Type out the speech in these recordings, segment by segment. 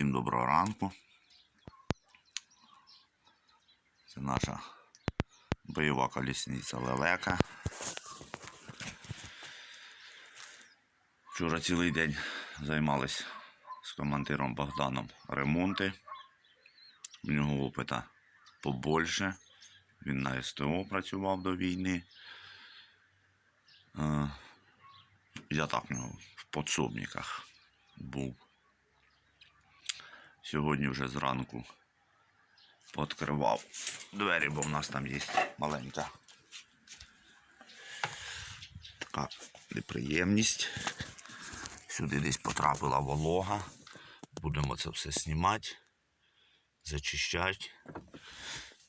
Всім доброго ранку. Це наша бойова колісниця лелека. Вчора цілий день займались з командиром Богданом ремонти. У нього опита побольше. Він на СТО працював до війни. Е, Я так в в подсобниках був. Сьогодні вже зранку пооткривав двері, бо в нас там є маленька така неприємність. Сюди десь потрапила волога. Будемо це все знімати, зачищати.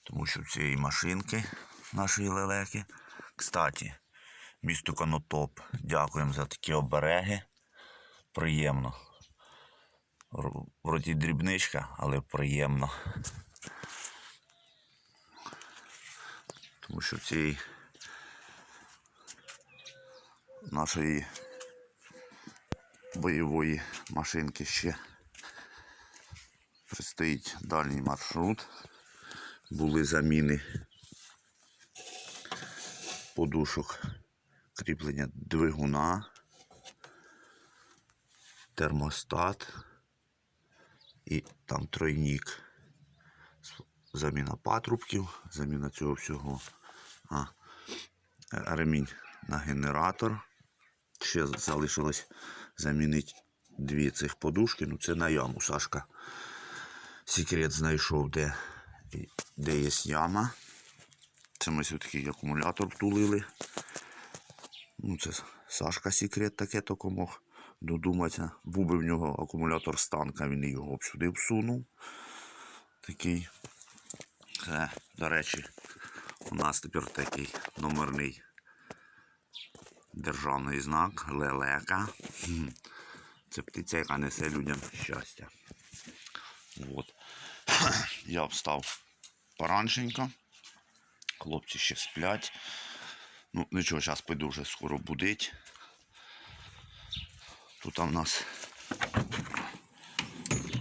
Тому що цієї машинки нашої лелеки. Кстати, місто Конотоп. Дякуємо за такі обереги. Приємно. Вроді дрібничка, але приємно. Тому що в цій нашої бойової машинки ще предстоїть дальній маршрут. Були заміни подушок кріплення двигуна, термостат і там тройнік. Заміна патрубків, заміна цього всього. А, ремінь на генератор. Ще залишилось замінити дві цих подушки. Ну це на яму. Сашка секрет знайшов, де, де є яма. Це ми все-таки акумулятор втулили. Ну, це Сашка секрет таке тільки мог додуматися. Був би в нього акумулятор з танка, він його б сюди всунув. Такий. Це, до речі, у нас тепер такий номерний державний знак лелека. Це птиця, яка несе людям щастя. От. Я встав пораншенько. Хлопці ще сплять. Ну, нічого, зараз піду вже скоро будить. Тут у нас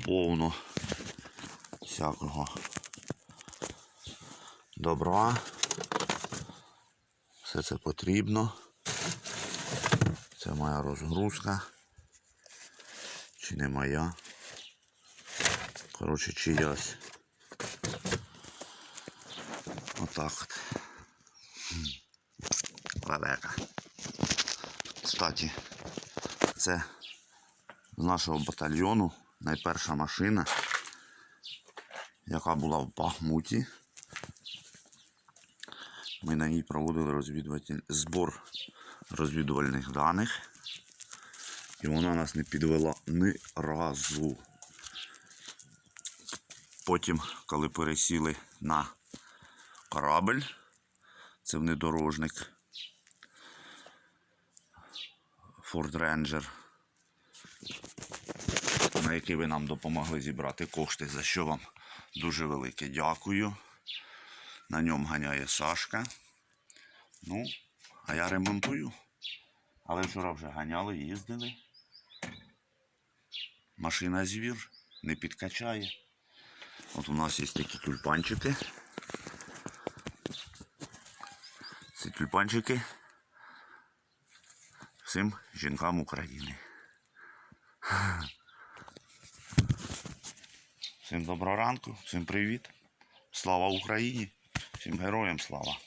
повно всякого добра. Все це потрібно. Це моя розгрузка. Чи не моя? Коротше, чиясь. Отак от. Лелека. Кстати, це з нашого батальйону найперша машина, яка була в Бахмуті. Ми на ній проводили розвідуватель... збор розвідувальних даних. І вона нас не підвела ні разу. Потім, коли пересіли на корабль, це внедорожник Ford Ranger, на який ви нам допомогли зібрати кошти, за що вам дуже велике дякую. На ньому ганяє Сашка. Ну, а я ремонтую. Але вчора вже ганяли, їздили. Машина звір, не підкачає. От у нас є такі тюльпанчики. Ці тюльпанчики всім жінкам України. Всім доброго ранку, всім привіт. Слава Україні, всім героям слава.